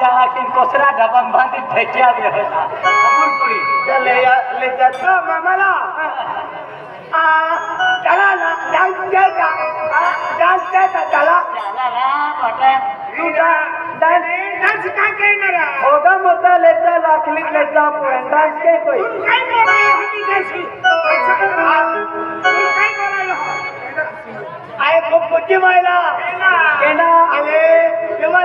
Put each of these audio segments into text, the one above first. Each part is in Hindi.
রাজাহাকিম কসরা ডাবান বাঁধি ঠেকে আগে পুরপুরি চলে লে যাচ্ছ आ चला ना डान्स द्यायचा. डान्स द्यायचा चला. डान्स काय करणार? मोठा मोठा लेचा लाखली लेचा पण डान्स काय कोई काय करायला आहे खूप बुद्धी मायला केना अरे केवळ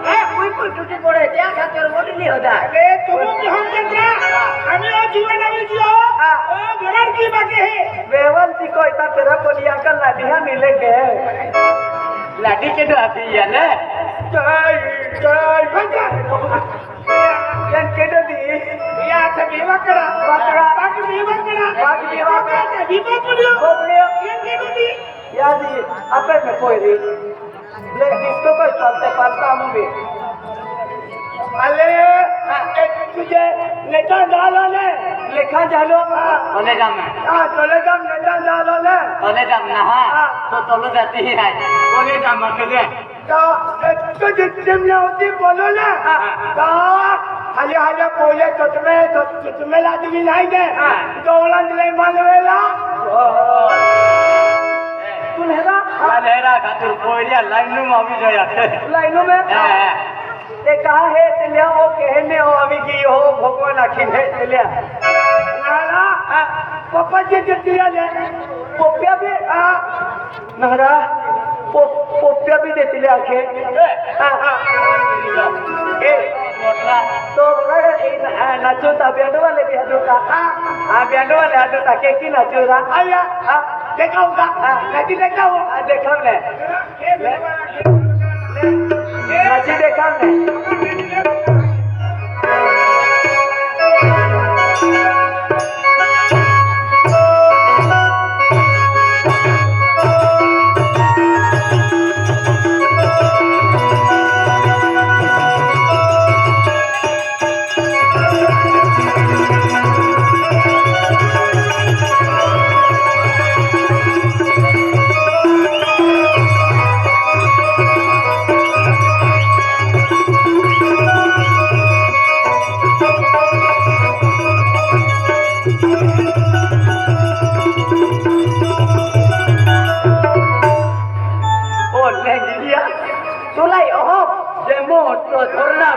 मजा आहे बोलावे बोलायची मजा आहे बोला केडो लेवल लेवल की मजा आहे आतुला लाची होई गेलो ने ता याला बी लागतलो एतको दियाला लागतलो थाटला मूवी दियो आईले लेतीवेल पिला जे पण पण तुझी पोला येतीला ছুটি পড়ে যা খাতের বদলি হতা अरे तुम हम जत्रा हमें वो जीवन अभी जियो ओ घरर की बाकी है वेवल जी को इतना तेरा बोलिया कर लाडिया मिलेंगे लाडी केडो आती या ने जय जय भजा yan kedo di ya ta biwa kara bakra bak biwa kara bak biwa kara biwa kara bobliyo yan kedo di ya di apa me koi di le disco ko chalte palta mumbi अले तुझे नेता झालो ने लेखा झालो बोले जाम ना चले जाम नेता झालो ने बोले जाम ना हा। तो चलो जाती है बोले जाम मत तो तो जितने होती बोलो ना तो हाले हाले बोले तो तुम्हें तो तुम्हें आदमी नहीं दे तो उलंद मानवेला। लेरा खातिर कोरिया लाइन में अभी जाया लाइनों में ते कहा है चलिया वो कहने हो अभी की हो भगवान आखिर है चलिया नाला पापा जी दिया ले पोपिया भी आ नहरा पो पोपिया भी देती ले आखे ए तो नाचो ता बैंड वाले हजो का हाँ बैंड वाले हजो ता के की नाचो रा आया देखाऊँगा होगा देखा देखाओ देखा मैं देखाओ देखा ओ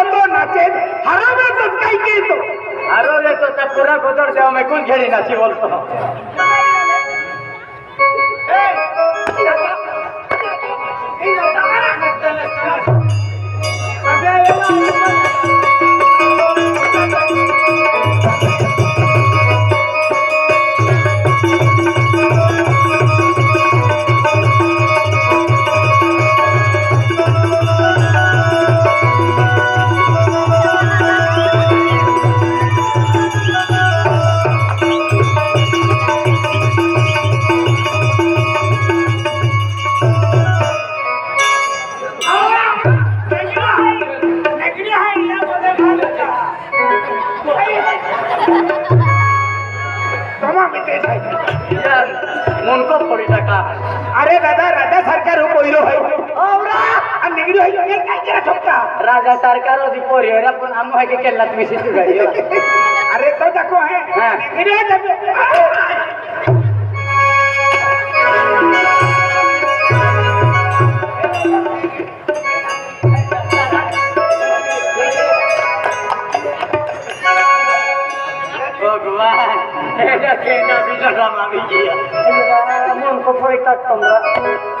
অত নাচে। হারামে তো কাইকে তো। আরও রে তো পুরা বদর যাও কোন ঘেরি নাচি বলতো? आणि निगडी है हे काय केला ठोकता राजा सरकार होती पोरी होय पण आम है के केला तुम्ही सिटी गाडी अरे तो देखो है हाँ। निगडी है जब भगवान एटा केना बिना रामा भी किया मन को फोई तक तुमरा आया तू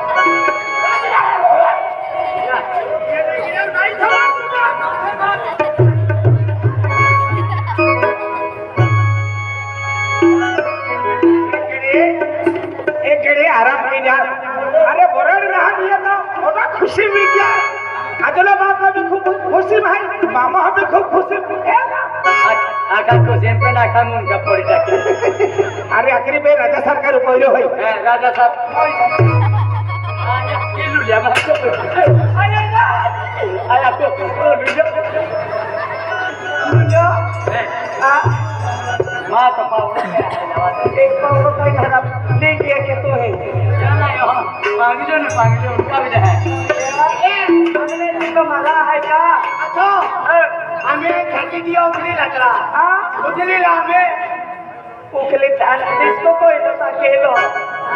খুশি ভাই মামা হবে খুব খুশি আরে আখরি ভাই রাজা সরকার কইলো হই রাজা সাহেব माँ तो पावड़ा एक पावरो कोई खराब ले गया के तो है। पांगलो ने पांगलो उनका भी है। अगले दिन तो मला है का अच्छा हमें खेती दिया उतनी उजली लकड़ा हाँ। उजली लामे उकले तान इसको कोई तो ताकेलो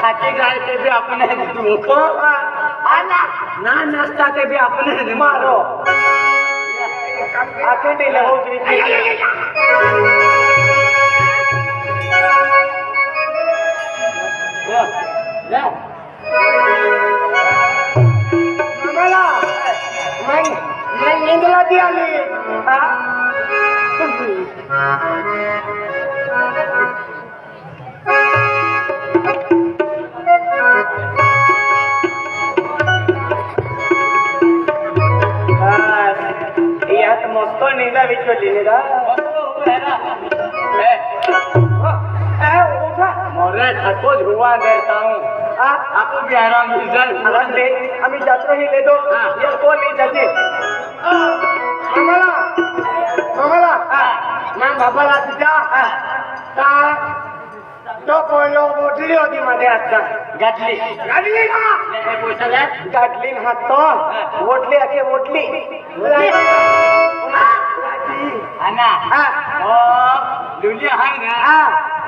खाती गाय के भी अपने को आना। ना नाश्ता के भी अपने मारो। आके नहीं ले उजली మొత్తం నిజా విచ్చి వెళ్ళిందా মরে থাকো ঝুয়া দেতাও আপু বিহারাম ইজাল আলাম দে আমি যাত্রা হি লে দো। ये को ले जाते मामाला मामाला मान बाबाला तुझ्या का तो कोण मोठली होती मध्ये आता गाठली गाठली ना गाठली ना तो ओटली अखे ओटली आणि हा ओ दुनिया हा ना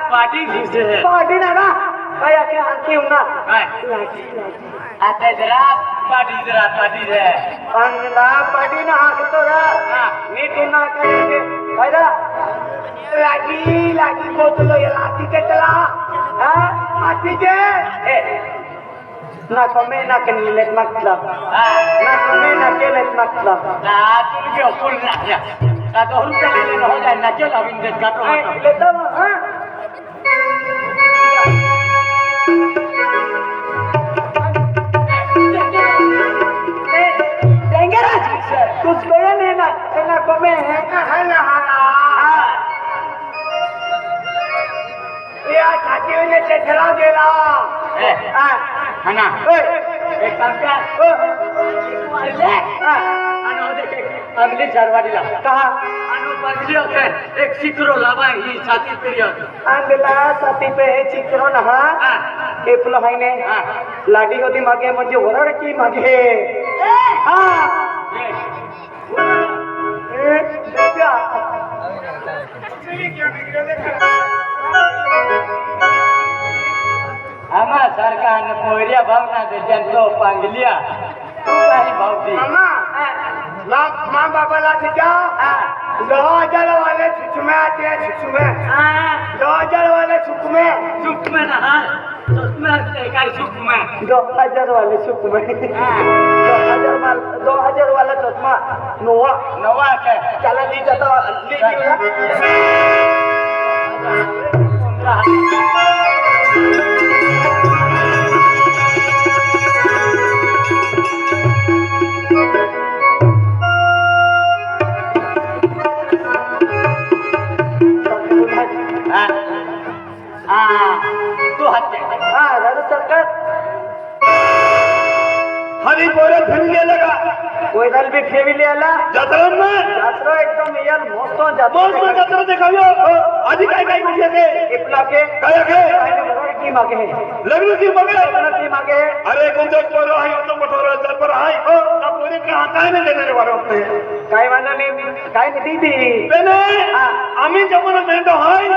हा पाठी दिसते है पाठी ना ना काय अके आणखी ना काय आता जरा पाठी जरा पाठी है अंगला पाठी ना हाकतो रा हा नीट ना काय काय दा लागी लागी बोतलो याला तिथे चला हा आतीचे ना कमे ना केलेत मतलब हा ना कमे ना केलेत मतलब ना तुम्ही अपुल ना या का तो हम चले न हो जाए ना चल अभी देख का तो लेतो हा ना कमे है। ना है ना हाँ छाती ए हाँ अन्ना एक काम कर अगली चारवाडीला कहा बदली एक सिकरो लावा ही छाती पिरियड अंगला साथी पे हे। ना हा हा ने हा। लाडी होती मागे म्हणजे वरड की मागे। हा। आम्हा सारखा अन्न पोहऱ्या भावना त्यांचो पांगलिया तू काही भावती। मामा माँ माँ बाबा ला तिच्या दो हज़ार वाले सुचमे आते हैं सुचमे दो हज़ार वाले सुचमे चुप में ना चुप में काय चुप में दो हज़ार वाले सुचमे दो हज़ार वाल दो हज़ार वाला चष्मा नोवा. नवा काय? त्याला ली जाता ली घेऊया तू हत्या हा राजू सरकार। हरी पोरं फिरून गेलं का कोयदाल बी फेविली आला। जत्रा में? जात्रा एकदम यार मस्त जात्रा। मस्त जत्रा देखावी आधी काय काय कुठे आहे इपला के। काय आहे की मागे है? लग्न की बघा लग्न की मागे है। अरे कोणतं पोरं आहे होतं मोठं जर आहे हो त्या पोरी का काय नाही काय वाला नाही काय नाही दीदी बेने आम्ही जमून मेंढो हाय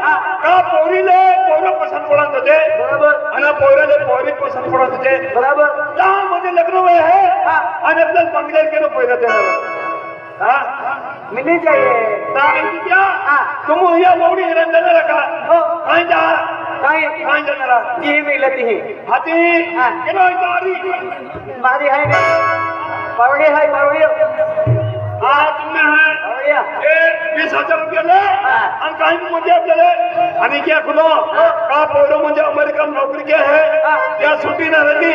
का पोरीले पोरं पसंत पडत होते बरोबर आणि पोराले पोरी पसंत पडत होते बरोबर त्यामध्ये लग्न वय आहे आणि आपल्याला बंगल्यात गेलो पहिलं देणार હા मिलनी चाहिए તા અહીંથી ગયા હા તું અહીંયા લોડી હેરાન જને રખા हो અહીં જા कहीं અહીં જને રા जी मिलती है હાથી હા. કેનો તારી मारी है नहीं परोड़ी है परोड़ी तुम्ही हे वीस हजार केले आणि काही म्हणजे आपल्याला आणि क्या खुलो का पोरो म्हणजे अमेरिकन नोकरी के है. त्या सुटी ना रही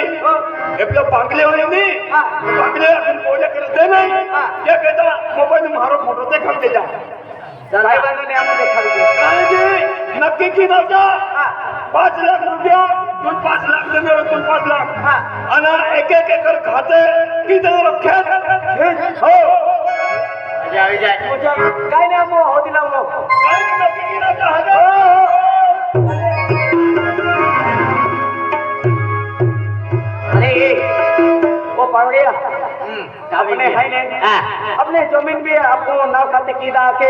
आपले बांगले होय नी. बांगले आपण पोले करत नाही. ते बेटा मोबाईल मारो फोटो ते खाली जा. साहेबांना नक्की की नका पाच लाख रुपया तुम पाच लाख देणार तुम पाच लाख. आणि एक एक एकर खाते किती रखे हो. हो. अपने ज़मीन भी आपको नाव खाते की दा के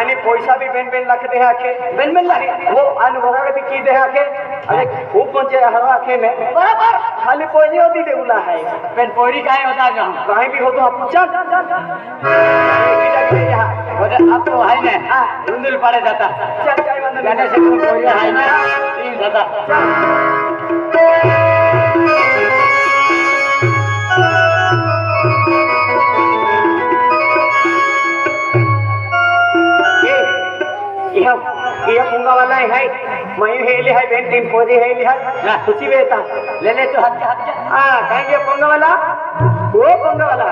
अने पैसा भी बेन बेन लाख दे आके। बेन बेन लाख वो आने वगैरह भी की दे आके। अरे खूब पहुँचे हरवा आके में। बराबर। खाली पौड़ी होती देउला है। बेन पौड़ी कहीं होता जो कहीं भी हो तो आप चल आप तो हाय ना धुंदुल पाडे जाता. गणेश हाय ना. तीन जाता. किया पुंगा वाला है है मयूर हेली है बेन टीम पोजी हेली है ना सुची बेता ले ले तो हट हट हां कहेंगे पुंगा वाला वो हो, पुंगा वाला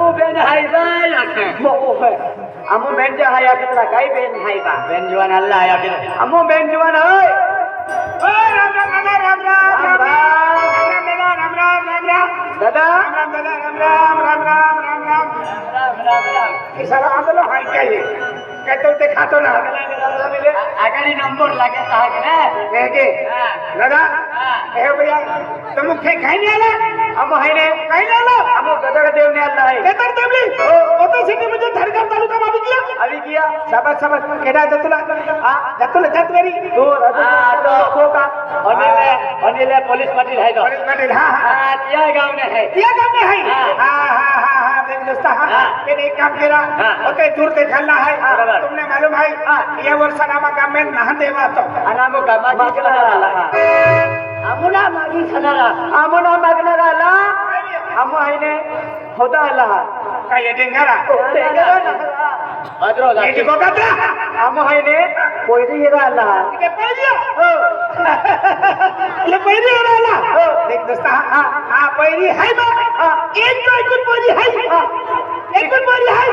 अमो बेन हाय आखे मो है अमो बेन जा हाय आखे तला काई बेन हाय बा बेन जुआन अल्लाह हाय आखे अमो बेन जुआन है ओ राम राम दादा राम राम राम राम दादा राम राम राम राम दादा राम दादा राम राम राम राम राम राम ये सारा आंदोलन हाय क्या ये कहते ते खातो ना आगाड़ी नंबर लागे ता है ना दादा ए भैया तुम खे खाई नहीं आला अमो आहे ने काही नाही आलं. अमो गदग देव ने आला तालुका बाबीतला अभी किया जतुला. जतुला जतवरी. हो, तो तो. तो का? अनिल अनिल पोलीस पाटील आहे का एक काम किया ओके दूर से खेलना है तुमने मालूम है. ये वर्ष नामा काम नहा देवा तो আমনা মাগি খানারা আমনা মাগনারা লা আমো আইনে হোদা লা কায়ে ডেঙ্গারা। ডেঙ্গারা। हो रहा देख दोस्ता हाँ हाँ पैरी है। बा एक तो एक पैरी है। एक पैरी है।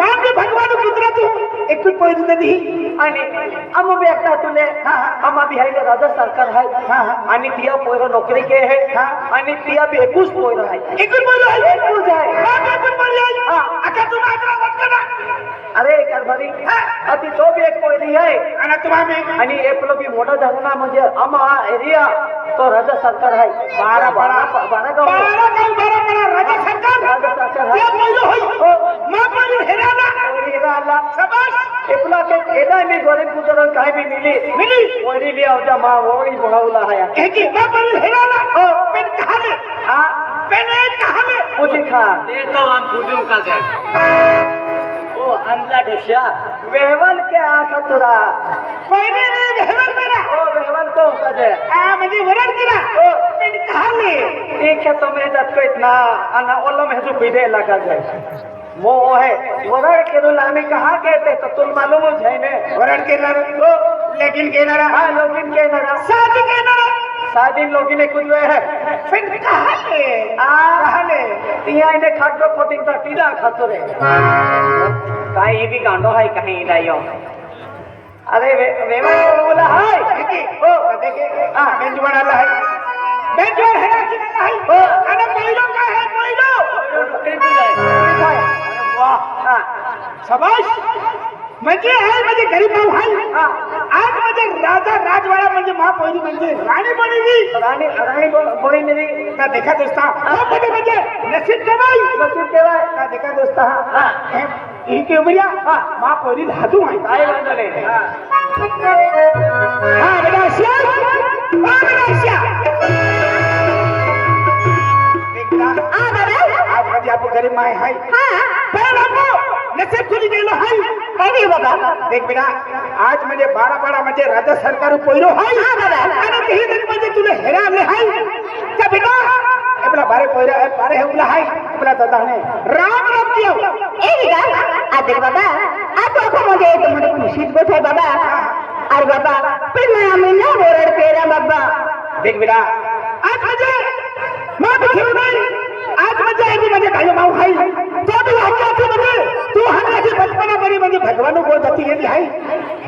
मान के भगवान कुदरत एक पैरी दे दी आणि आम बेटा तुले आम्हा बिहारी राजा सरकार हा, हा. आणि तिया पोर नोकरी के है। हा. आणि तिया बेकूस पोर आहे एक पैरी है। एकूच आहे हाँ है हाँ तुम अरे अति तो बी एक पोरी आहे आणि तुम्हाला आणि एपलो बी मोठा आम्हा एरिया। तो राजा सरकार आहे बारा बारा बारा गाव। बारा गाव बारा बारा राजा सरकार राजा सरकार ये आहे पहिलो होई? माँ पहिलो हेराला। आला शाबाश। एपला के एदा मी गरीब गुजर काय बी मिली? मिली। पोरी लिया होता मा ओरी बोलावला आहे एक ही। माँ पहिलो हेराला। हो. पेन कहाले हा? पेन कहाले मुझे खा ते तो हम पूजू का से ओ अंधला डोशा वेहवल के आखा तुरा। पहिली ने हेराल मेरा। ओ वेहवल को कदे आ म्हणजे वरण केला ओ पेन कहाले ठीक है तो मैं जत को इतना अना ओलम है जो पीधे लगा जाए। मो है वरण के तो लामी कहा कहते तो तुम मालूम हो जाए ने। वरण केला रो लेकिन के केला हाँ लोगिन के नरा। शादी केला शादी लोगिन ने कुछ वे है पेन कहाले आ कहाले तिया इने खाटो खोटिंग ता टीडा खातो रे काई भी गांडो है कहीं लायो अरे वे वेवन को बोला है देखी ओ देखे आ बेंजवार आला है बेंजवार हेरा केला है ओ आणि पहिलो काय है पहिलो वाह शाबाश म्हणजे आहे म्हणजे गरीब भाऊ आहे आज म्हणजे राजा राजवाडा म्हणजे महापौरी म्हणजे राणी बनली रानी रानी बोली मेरी का देखा दोस्ता? हा म्हणजे नसीब जमाई नसीब केवाय का देखा दोस्ता? हा. ही के उमरिया महापौरी धातू आहे. काय नाही हा. बेटा श्या हा बेटा श्या आज माझ्या घरी माय हाय हा. पण અરે બાબા દેખ બેટા આજ મને બારાપાડા મજે રાજ્ય સરકાર પોયરો હાય હા બાબા અને તે દિન મજે તુને હેરા લે હાય કે બેટા એપલા બારે પોયરા બારે હેવલા હાય એપલા દાદા ને રામ રામ કેવ એ બેટા આ દેખ બાબા આ તો આખો મજે તો મને ખુશી જ બેઠો બાબા અરે બાબા પેલા અમે ના બોરડ પેરા બાબા દેખ બેટા આજ મજે માફ ખેવ નહીં આજ મજે એવી મજે કાયો માવ હાય तो तू हक्काची म्हणजे बचपना बरी म्हणजे भगवान को जाती गेली हाय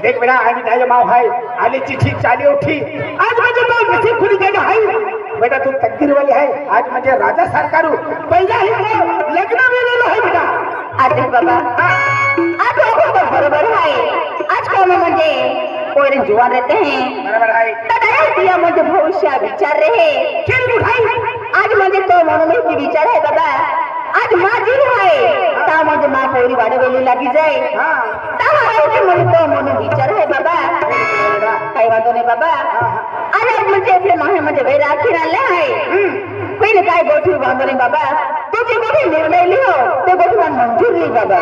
देख बेटा आम्ही काय माऊ हाय आली चिठ्ठी चाली उठी आज म्हणजे तो नसीब खुली गेला हाय बेटा तू तकदीर वाली आहे आज म्हणजे राजा सरकार पहिला ही लग्न वेळेला आहे बेटा देख बाबा आ तो आखो तो बरोबर आहे आज को में म्हणजे कोई जुआन रहते हैं बरोबर आहे तदाया दिया म्हणजे भविष्य विचार रहे खेळ उठाई आज म्हणजे तो म्हणून विचार आहे बाबा। आज माझी आहे. ता म्हणजे मा पोरी वाढवली लागी जाय हा. ता तो म्हणून विचार आहे बाबा. काही वाटो नाही बाबा. आज म्हणजे आपले माहे म्हणजे वेळ राखीन आले आहे. पहिले काय गोठू बांधो नाही बाबा? तुझे मोठे निर्णय लिहो ते गोठू मंजूर नाही बाबा.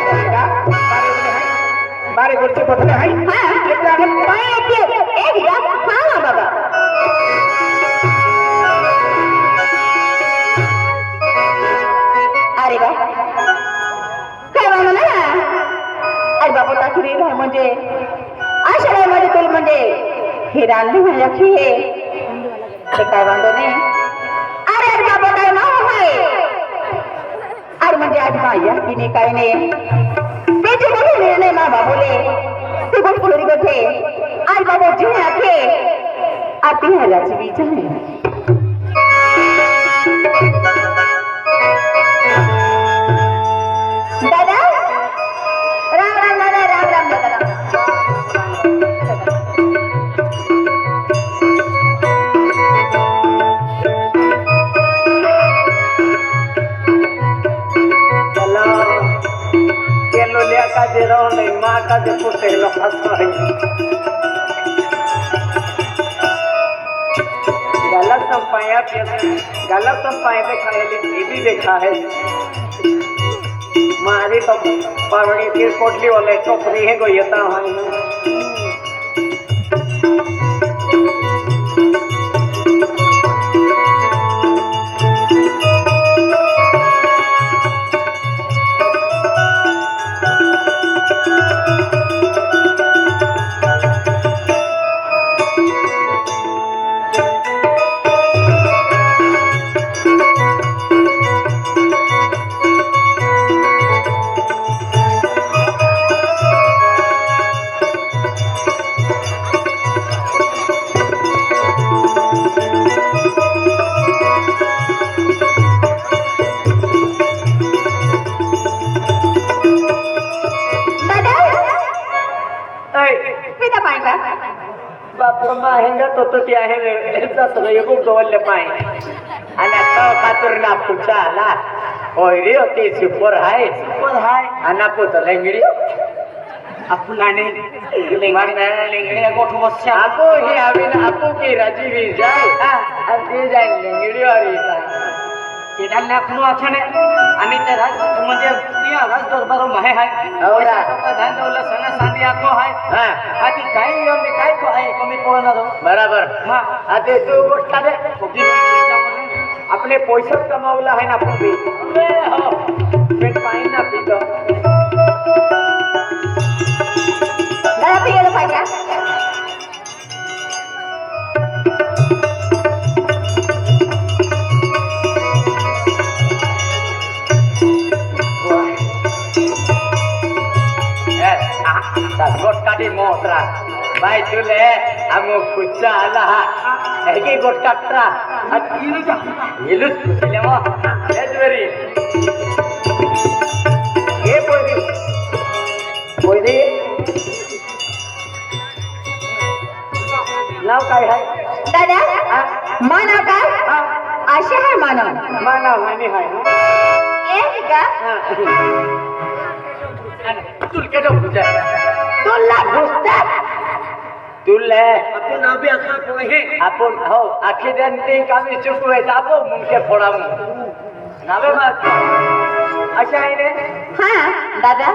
बारे गोष्टी बसले आहे. हा. एक गाणं पाय आपले एक जा हा बाबा. टाकरी म्हणजे अशा वेळ म्हणजे म्हणजे हे रांधली म्हणजे अख्खी हे. ते काय वांधो नाही. अरे अरे बाबा काय नाव आहे अरे म्हणजे आज माया की नाही काय नाही. त्याचे मोठे निर्णय मा बाबूले ते गोष्ट घरी गोठे आज बाबा जिने आखे आती है राजवी का जे पुटे लो है। गलत संपाया गलत संपाया देखा है। ये भी देखा है मारी तो पावड़ी की कोटली वाले टोकरी है, कोई येता है? हेंगा तो तो ती आहे याचा सगळं एक गवल्ले पाय आणि आता कातुरला पुढचा आला होय रे होती सुपर हाय सुपर हाय आणि आपण तर लेंगडी आपलाने लेंगडी गोठ बस आपो ही आवी ना आपो की राजीवी जाय आणि ते जाय लेंगडी वारी केडाल लाखनो आछने आणि ते राज म्हणजे રૂપિયા રાજ દરબારો મહે હાય. હવડા ધન દોલત સન સાંદી આખો હાય. હા. આથી કાઈ યો મે કાઈ કો આય કમી કોણ રો આપણે પૈસા કમાવલા હે ના પૂરી પાણી ના પીતો motra. Vai tu le amu kucha ala. Eki got katra. At ilu ja. Ilu kuchile mo. Let's very. Ye poidi. Poidi. नाव काय आहे दादा मानव काय आशा आहे मानव मानव आणि आहे ना का तुलके डोकू तुला पुस्तक तुले आपण अभी असा कोहे आपण हो आखी दिन ते कामी चुप आहे आपण मुंके फोडा नावे मात अशा आहे रे हा दादा